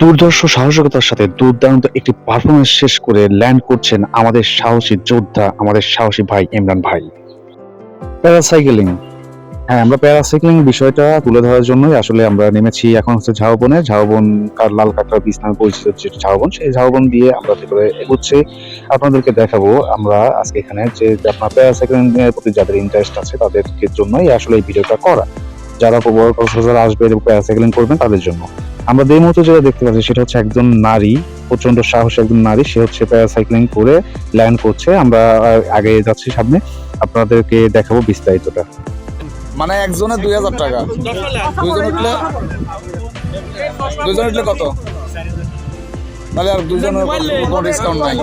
দুর্ধর্ষ সাহসিকতার সাথে দুর্দান্ত একটি পারফরমেন্স শেষ করে ল্যান্ড করছেন আমাদের সাহসী যোদ্ধা, আমাদের সাহসী ভাই ইমরান ভাই। প্যারাসাইকেলিং হ্যাঁ আমরা প্যারাসাইক্লিং বিষয়টা তুলে ধরার জন্যই আসলে আমরা নেমেছি এখন হচ্ছে ঝাউবনে। ঝাউবন কার লাল কাঁকড়া বীজ নামে পরিচিত হচ্ছে ঝাউবন। সেই ঝাউবন দিয়ে আমরা ভেতরে এগোচ্ছি। আপনাদেরকে দেখাবো আমরা আজকে এখানে যে আপনার প্যারাসাইক্লিং এর প্রতি যাদের ইন্টারেস্ট আছে তাদেরকে জন্যই আসলে এই ভিডিওটা করা। যারা কক্সবাজার আসবে এবং প্যারাসাইক্লিং করবেন তাদের জন্য। আমরা এই মুহূর্তে যেটা দেখতে পাচ্ছি সেটা হচ্ছে একজন নারী প্রচণ্ড সাহস একজন নারী সে হচ্ছে প্যারাসাইক্লিং করে ল্যান্ড করছে। আমরা আগে যাচ্ছি সামনে। আপনাদেরকে দেখাবো বিস্তারিতটা। মানে একজনে দুই হাজার টাকা। দুইজন উঠলে দুইজন উঠলে কত? তাহলে আর দুজনের কোনো ডিসকাউন্ট নাই।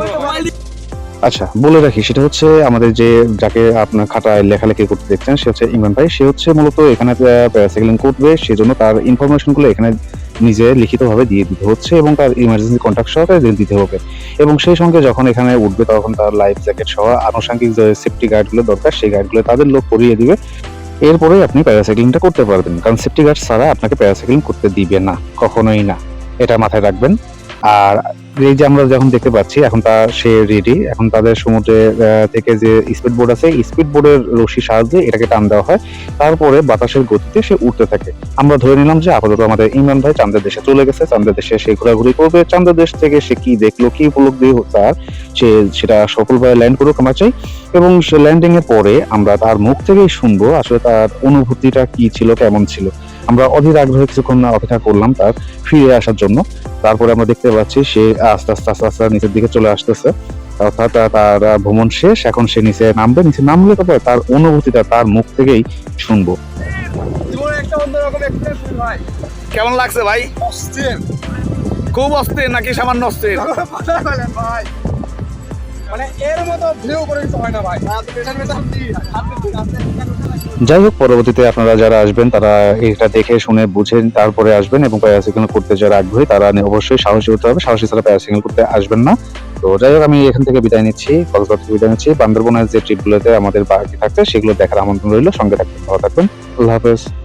আচ্ছা বলে রাখি সেটা হচ্ছে আমাদের যে যাকে আপনার খাতায় লেখালেখি করতে দেখছেন সে হচ্ছে ইমরান ভাই। সে হচ্ছে মূলত এখানে প্যারাসাইক্লিং করবে। সেজন্য তার ইনফরমেশনগুলো এখানে নিজে লিখিতভাবে দিয়ে দিতে হচ্ছে এবং তার ইমার্জেন্সি কন্ট্যাক্ট সহকারে দিতে হবে। এবং সেই সঙ্গে যখন এখানে উঠবে তখন তার লাইফ জ্যাকেট সহ আনুষঙ্গিক যে সেফটি গার্ডগুলো দরকার, সেই গার্ডগুলো তাদের লোক করিয়ে দিবে। এরপরে আপনি প্যারাসাইক্লিংটা করতে পারবেন। কারণ সেফটি গার্ড ছাড়া আপনাকে প্যারাসাইক্লিং করতে দিবে না, কখনোই না। এটা মাথায় রাখবেন। আর যে আমরা যখন দেখতে পাচ্ছি, এখন তা সে রেডি এখন তাদের সমুদ্রে থেকে যে স্পিড বোর্ড আছে স্পিড বোর্ডের রশি সাহায্যে এটাকে টান দেওয়া হয়। তারপরে বাতাসের গতিতে সে উঠতে থাকে। আমরা ধরে নিলাম যে আপাতত আমাদের ইমরান ভাই চান্দের দেশে চলে গেছে। চান্দের দেশে সে ঘোরাঘুরি করবে। চান্দের দেশ থেকে সে কি দেখল, কি উপলব্ধি তার, সে সেটা সফলভাবে ল্যান্ড করুক আমরা চাই। এবং সে ল্যান্ডিং এর পরে আমরা তার মুখ থেকেই শুনব আসলে তার অনুভূতিটা কি ছিল, কেমন ছিল। আমরা অধীর আগ্রহে কিছুক্ষণ অপেক্ষা করলাম তার ফিরে আসার জন্য। তারপরে আমরা দেখতে পাচ্ছি সে আস্তে আস্তে আস্তে আস্তে নিচের দিকে চলে আসতেছে। অর্থাৎ তার- ভ্রমণ শেষ এখন সে নিচে নামবে। নিচে নামলে তবে তার অনুভূতিটা তার মুখ থেকেই শুনব। কেমন লাগছে ভাই? খুব অস্থির নাকি সামান্য অস্থির? মানে এর মতো ভিউ করে কিছু হয় না ভাই। যাই হোক, পরবর্তীতে আপনারা যারা আসবেন, তারা এটা দেখে শুনে বুঝে তারপরে আসবেন এবং প্যারাসাইকেল করতে যারা আগ্রহী, তারা অবশ্যই সাহসী হতে হবে। সাহসী ছাড়া প্যারাসাইকেল করতে আসবেন না। তো যাই হোক, আমি এখান থেকে বিদায় নিচ্ছি। কক্সবাজার থেকে বিদায় নিচ্ছি। বান্দরবনের যে ট্রিপগুলোতে আমাদের বাকি থাকছে, সেগুলো দেখার আমন্ত্রণ রইল। সঙ্গে থাকবেন, ভালো থাকবেন। আল্লাহ হাফেজ।